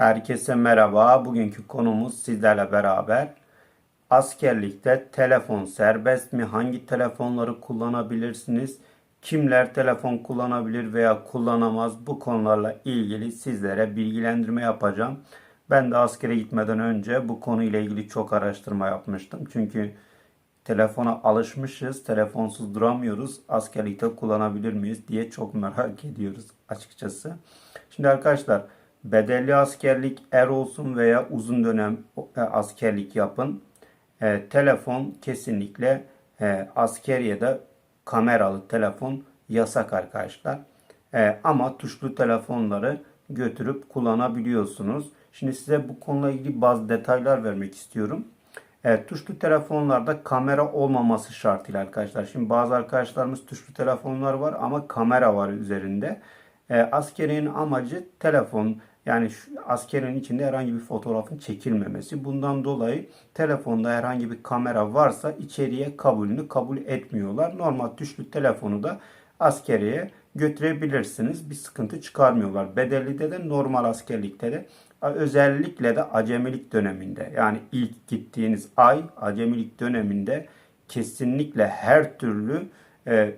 Herkese merhaba. Bugünkü konumuz sizlerle beraber askerlikte telefon serbest mi? Hangi telefonları kullanabilirsiniz? Kimler telefon kullanabilir veya kullanamaz? Bu konularla ilgili sizlere bilgilendirme yapacağım. Ben de askere gitmeden önce bu konuyla ilgili çok araştırma yapmıştım. Çünkü telefona alışmışız, telefonsuz duramıyoruz. Askerlikte kullanabilir miyiz diye çok merak ediyoruz açıkçası. Şimdi arkadaşlar bedelli askerlik er olsun veya uzun dönem e, askerlik yapın. E, telefon kesinlikle e, askeriyede kameralı telefon yasak arkadaşlar. E, ama tuşlu telefonları götürüp kullanabiliyorsunuz. Şimdi size bu konuyla ilgili bazı detaylar vermek istiyorum. Evet, tuşlu telefonlarda kamera olmaması şartıyla arkadaşlar. Şimdi bazı arkadaşlarımız tuşlu telefonlar var ama kamera var üzerinde. E, askerin amacı telefon yani şu askerin içinde herhangi bir fotoğrafın çekilmemesi. Bundan dolayı telefonda herhangi bir kamera varsa içeriye kabulünü kabul etmiyorlar. Normal tuşlu telefonu da askeriye götürebilirsiniz. Bir sıkıntı çıkarmıyorlar. Bedellide de normal askerlikte de özellikle de acemilik döneminde yani ilk gittiğiniz ay acemilik döneminde kesinlikle her türlü e,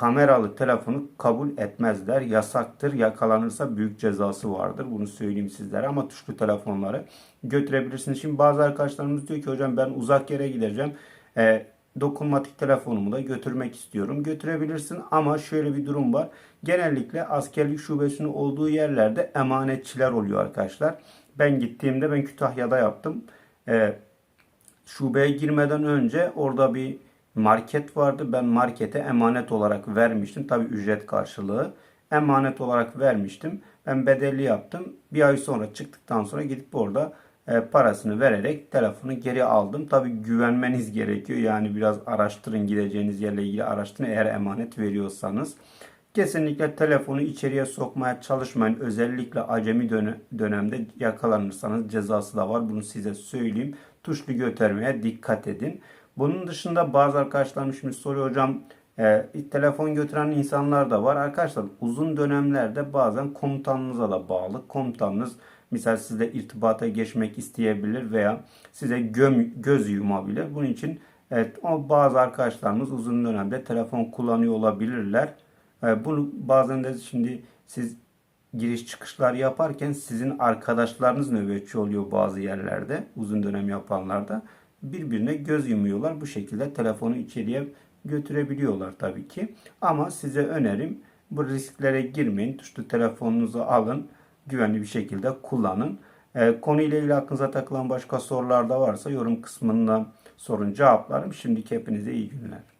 kameralı telefonu kabul etmezler. Yasaktır. Yakalanırsa büyük cezası vardır. Bunu söyleyeyim sizlere ama tuşlu telefonları götürebilirsiniz. Şimdi bazı arkadaşlarımız diyor ki hocam ben uzak yere gideceğim. E, dokunmatik telefonumu da götürmek istiyorum. Götürebilirsin ama şöyle bir durum var. Genellikle askerlik şubesinin olduğu yerlerde emanetçiler oluyor arkadaşlar. Ben gittiğimde ben Kütahya'da yaptım. E, şubeye girmeden önce orada bir market vardı. Ben markete emanet olarak vermiştim. Tabi ücret karşılığı. Emanet olarak vermiştim. Ben bedelli yaptım. Bir ay sonra çıktıktan sonra gidip orada e, parasını vererek telefonu geri aldım. Tabi güvenmeniz gerekiyor. Yani biraz araştırın gideceğiniz yerle ilgili araştırın eğer emanet veriyorsanız. Kesinlikle telefonu içeriye sokmaya çalışmayın. Özellikle acemi dönemde yakalanırsanız cezası da var. Bunu size söyleyeyim. Tuşlu götürmeye dikkat edin. Bunun dışında bazı arkadaşlarım şimdi soruyor hocam e, telefon götüren insanlar da var. Arkadaşlar uzun dönemlerde bazen komutanınıza da bağlı. Komutanınız misal sizle irtibata geçmek isteyebilir veya size göm, göz yumabilir. Bunun için evet, o bazı arkadaşlarımız uzun dönemde telefon kullanıyor olabilirler. E, bunu bazen de şimdi siz giriş çıkışlar yaparken sizin arkadaşlarınız nöbetçi oluyor bazı yerlerde uzun dönem yapanlarda birbirine göz yumuyorlar. Bu şekilde telefonu içeriye götürebiliyorlar tabii ki. Ama size önerim bu risklere girmeyin. Tuşlu telefonunuzu alın. Güvenli bir şekilde kullanın. E, konuyla ilgili aklınıza takılan başka sorular da varsa yorum kısmında sorun cevaplarım. Şimdiki hepinize iyi günler.